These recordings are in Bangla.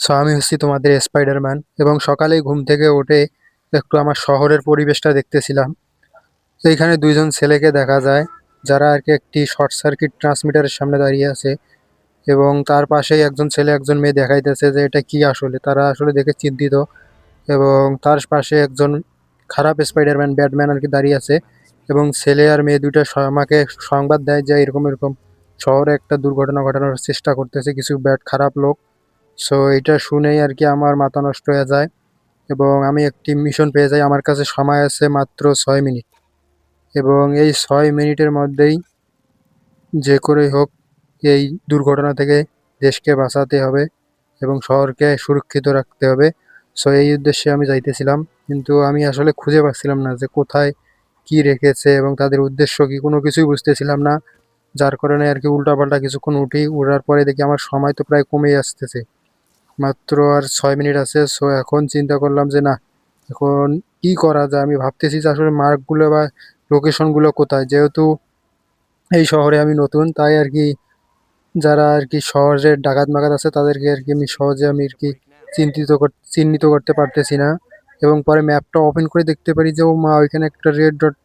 সো আমি হচ্ছি তোমাদের স্পাইডারম্যান এবং সকালেই ঘুম থেকে উঠে একটু আমার শহরের পরিবেশটা দেখতেছিলাম। তো এখানে দুইজন ছেলেকে দেখা যায়, যারা আর কি একটি শর্ট সার্কিট ট্রান্সমিটারের সামনে দাঁড়িয়ে আছে এবং তার পাশেই একজন ছেলে একজন মেয়ে দেখাইতেছে যে এটা কি আসলে। তারা আসলে দেখে চিন্তিত এবং তার পাশে একজন খারাপ স্পাইডারম্যান ব্যাটম্যান আর কি দাঁড়িয়ে আছে এবং ছেলে আর মেয়ে দুইটা আমাকে সংবাদ দেয় যে এরকম এরকম শহরে একটা দুর্ঘটনা ঘটানোর চেষ্টা করতেছে, কিছু ব্যাট, খারাপ লোক। সো এটা শুনেই আর কি আমার মাথা নষ্ট হয়ে যায় এবং আমি একটি মিশন পেয়ে যাই। আমার কাছে সময় আছে মাত্র ছয় মিনিট। এবং এই ছয় মিনিটের মধ্যেই যে করেই হোক এই দুর্ঘটনা থেকে দেশকে বাঁচাতে হবে এবং শহরকে সুরক্ষিত রাখতে হবে। সো এই উদ্দেশ্যে আমি যাইতেছিলাম। কিন্তু আমি আসলে খুঁজে পাচ্ছিলাম না যে কোথায় কি রেখেছে এবং তাদের উদ্দেশ্য কি। কোনো কিছুই বুঝতেছিলাম না। যার কারণে আর কি উল্টাপাল্টা কিছুক্ষণ উঠি। উঠার পরে দেখি আমার সময় তো প্রায় কমেই আসতেছে। মাত্র আর ছয় মিনিট আছে সো এখন চিন্তা করলাম যে না, এখন কি করা যায়? আমি ভাবতেছি যে আসলে মার্কগুলো বা লোকেশনগুলো কোথায়? যেহেতু এই শহরে আমি নতুন, তাই আর কি যারা আর কি শহরের ডাকাত মাকাত আছে, তাদেরকে আর কি আমি সহজে আমি আর কি চিন্তিত চিহ্নিত করতে পারতেছি না। এবং পরে ম্যাপটা ওপেন করে দেখতে পারি যে, ও মা, ওইখানে একটা রেড ডট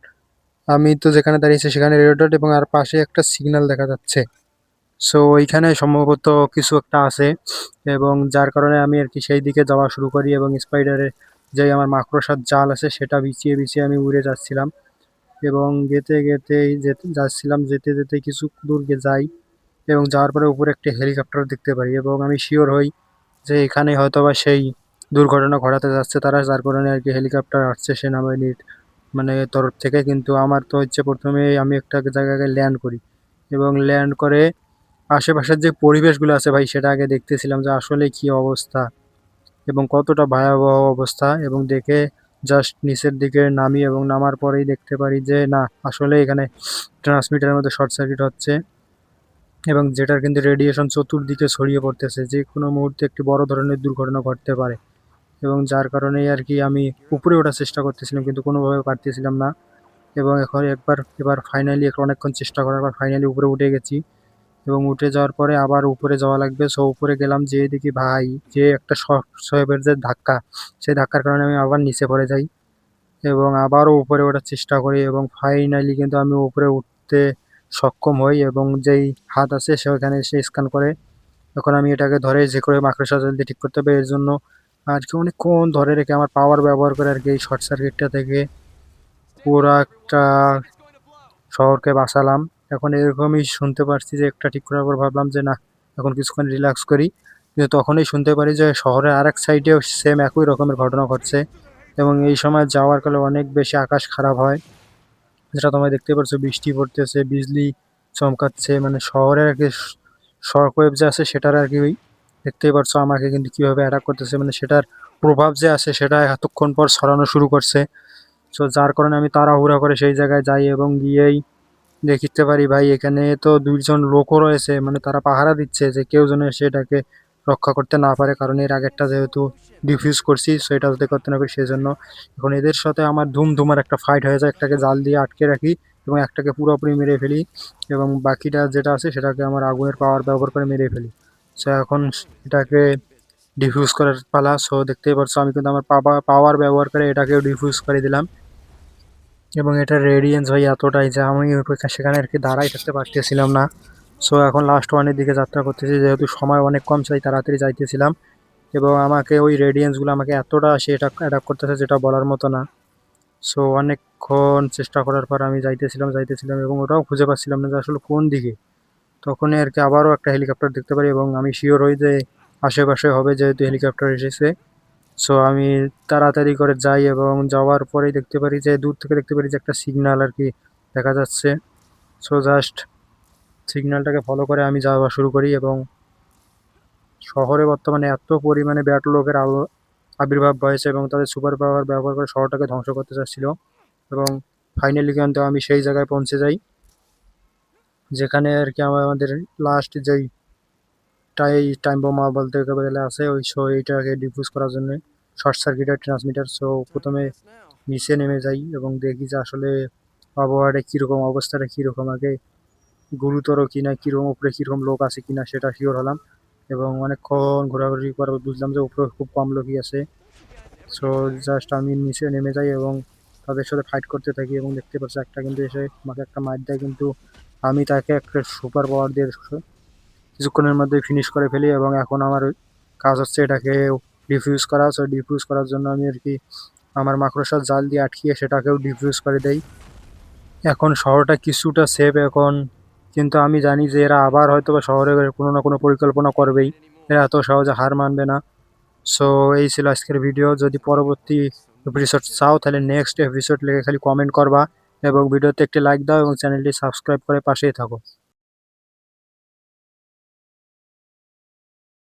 আমি তো যেখানে দাঁড়িয়েছি সেখানে রেড ডট এবং আর পাশে একটা সিগন্যাল দেখা যাচ্ছে। সো ওইখানে সম্ভবত কিছু একটা আছে এবং যার কারণে আমি আর কি সেই দিকে যাওয়া শুরু করি এবং স্পাইডারের যে আমার মাকড়সার জাল আছে সেটা বিছিয়ে বিছিয়ে আমি উড়ে যাচ্ছিলাম এবং যেতে যেতে যেতে, যাচ্ছিলাম, যেতে যেতে কিছু দূর যাই এবং যাওয়ার পরে উপরে একটি হেলিকপ্টার দেখতে পাই এবং আমি শিওর হই যে এখানে হয়তোবা সেই দুর্ঘটনা ঘটাতে যাচ্ছে তারা, যার কারণে আর কি হেলিকপ্টার আসছে সেনাবাহিনীর মানে তরফ থেকে। কিন্তু আমার তো হচ্ছে প্রথমে আমি একটা জায়গায় ল্যান্ড করি এবং ল্যান্ড করে আশেপাশের যে পরিবেশগুলো আছে ভাই, সেটা আগে দেখতেছিলাম যে আসলে কি অবস্থা এবং কতটা ভয়াবহ অবস্থা এবং দেখে জাস্ট নিচের দিকে নামি এবং নামার পরেই দেখতে পারি যে না, আসলে এখানে ট্রান্সমিটারের মধ্যে শর্ট সার্কিট হচ্ছে এবং যেটার কিন্তু রেডিয়েশন চতুর্দিকে ছড়িয়ে পড়তেছে, যে কোনো মুহূর্তে একটি বড় ধরনের দুর্ঘটনা ঘটতে পারে এবং যার কারণেই আর কি আমি উপরে ওঠার চেষ্টা করতেছিলাম কিন্তু কোনোভাবে পারতেছিলাম না এবং এখন একবার, এবার ফাইনালি অনেকক্ষণ চেষ্টা করার পর ফাইনালি উপরে উঠে গেছি। এবং উঠে যাওয়ার পরে আবার উপরে যাওয়া লাগবে। সো উপরে গেলাম যে দেখি ভাই, যে একটা শয়েবের যে ধাক্কা, সেই ধাক্কার কারণে আমি আবার নিচে পড়ে যাই এবং আবারও উপরে ওঠার চেষ্টা করি এবং ফাইনালি কিন্তু আমি উপরে উঠতে সক্ষম হই এবং যেই হাত আছে সেখানে এসে স্ক্যান করে। এখন আমি এটাকে ধরে যে করে মাকড়সা জাল ঠিক করতে হবে। এর জন্য আর কি অনেকক্ষণ ধরে রেখে আমার পাওয়ার ব্যবহার করে আর কি এই শর্ট সার্কিটটা থেকে পুরো একটা শহরকে বাঁচালাম। এখন এরকমই শুনতে পারছি যে একটা ঠিক করার পর ভাবলাম যে না, এখন কিছুক্ষণ রিল্যাক্স করি। কিন্তু তখনই শুনতে পারি যে শহরের আরেক সাইডেও সেম একই রকমের ঘটনা ঘটছে এবং এই সময় যাওয়ার কালে অনেক বেশি আকাশ খারাপ হয়। যেটা তোমরা দেখতে পাচ্ছ বৃষ্টি পড়তেছে, বিজলি চমকাচ্ছে মানে শহরের আর কি শর্ট ওয়েভ যে আছে সেটার আর কি দেখতেই পারছ আমাকে কিন্তু কীভাবে অ্যাটাক করতেছে মানে সেটার প্রভাব যে আছে সেটা এতক্ষণ পর ছড়ানো শুরু করছে। সো যার কারণে আমি তাড়াহুড়া করে সেই জায়গায় যাই এবং গিয়েই দেখতে পারি ভাই, এখানে তো দুইজন লোকও রয়েছে মানে তারা পাহারা দিচ্ছে যে কেউ যেন এসে এটাকে রক্ষা করতে না পারে, কারণ এর আগেরটা যেহেতু ডিফিউজ করছি সো এটা যাতে করতে না পারি সেই জন্য এখন এদের সাথে আমার ধুমধুমার একটা ফাইট হয়ে যায়, একটাকে জাল দিয়ে আটকে রাখি এবং একটাকে পুরোপুরি মেরে ফেলি এবং বাকিটা যেটা আছে সেটাকে আমার আগুনের পাওয়ার ব্যবহার করে মেরে ফেলি। সো এখন এটাকে ডিফিউজ করার পালা সো দেখতেই পারছ আমি কিন্তু আমার পাওয়ার ব্যবহার করে এটাকেও ডিফিউজ করে দিলাম। এবং এটা রেডিয়েন্স ভাই এতটাই যে আমি সেখানে আর কি দাঁড়াই থাকতে পারতেছিলাম না। সো এখন লাস্ট ওয়ানের দিকে যাত্রা করতেছি, যেহেতু সময় অনেক কম চাই তাড়াতাড়ি যাইতেছিলাম। এবং আমাকে ওই রেডিয়েন্সগুলো আমাকে এতটা সেটা অ্যাটাক করতেছে যেটা বলার মতো না। সো অনেকক্ষণ চেষ্টা করার পর আমি যাইতেছিলাম যাইতেছিলাম এবং ওটাও খুঁজে পাচ্ছিলাম না যে আসলে কোন দিকে। তখনই আর কি আবারও একটা হেলিকপ্টার দেখতে পারি এবং আমি শিওর হই যে আশেপাশে হবে যেহেতু হেলিকপ্টার এসেছে। সো আমি তাড়াতাড়ি করে যাই এবং যাওয়ার পরেই দেখতে পারি যে, দূর থেকে দেখতে পারি যে, একটা সিগনাল আর কি দেখা যাচ্ছে। সো জাস্ট সিগনালটাকে ফলো করে আমি যাওয়া শুরু করি এবং শহরে বর্তমানে এত পরিমাণে ব্যাট লোকের আলো, আবির্ভাব হয়েছে এবং তাদের সুপার পাওয়ার ব্যবহার করে শহরটাকে ধ্বংস করতে চাচ্ছিল এবং ফাইনালি কিন্তু আমি সেই জায়গায় পৌঁছে যাই। যেখানে আর কি আমাদের লাস্ট যেই টাই টাইম বোমা বলতে গেলে আছে ওই সো এইটাকে ডিফিউজ করার জন্য শর্ট সার্কিটের ট্রান্সমিটার সো প্রথমে নিচে নেমে যাই এবং দেখি যে আসলে আবহাওয়াটা কীরকম, অবস্থাটা কীরকম আগে। গুরুতর কিনা, কীরকম, উপরে কীরকম লোক আছে কিনা সেটা শিওর হলাম এবং অনেকক্ষণ ঘোরাঘুরি পর বুঝলাম যে উপরে খুব কম লোকই আছে। সো জাস্ট আমি নিচে নেমে যাই এবং তাদের সাথে ফাইট করতে থাকি এবং দেখতে পাচ্ছি একটা কিন্তু এসে আমাকে একটা মার দেয়, কিন্তু আমি তাকে একটা সুপার পাওয়ার দিয়ে কিছুক্ষণের মধ্যে ফিনিশ করে ফেলি এবং এখন আমার কাজ হচ্ছে এটাকে ডিফিউজ করা। সো ডিফিউজ করার জন্য আমি আর কি আমার মাকড়সার জাল দিয়ে আটকিয়ে সেটাকেও ডিফিউজ করে দেই। এখন শহরটা কিছুটা সেফ এখন, কিন্তু আমি জানি যে এরা আবার হয়তো বা শহরে কোনো না কোনো পরিকল্পনা করবেই। এরা এত সহজে হার মানবে না। সো এই ছিল আজকের ভিডিও যদি পরবর্তী এপিসোড চাও, তাহলে নেক্সট এপিসোড লিখে খালি কমেন্ট করবা এবং ভিডিওতে একটি লাইক দাও এবং চ্যানেলটি সাবস্ক্রাইব করে পাশেই থাকো।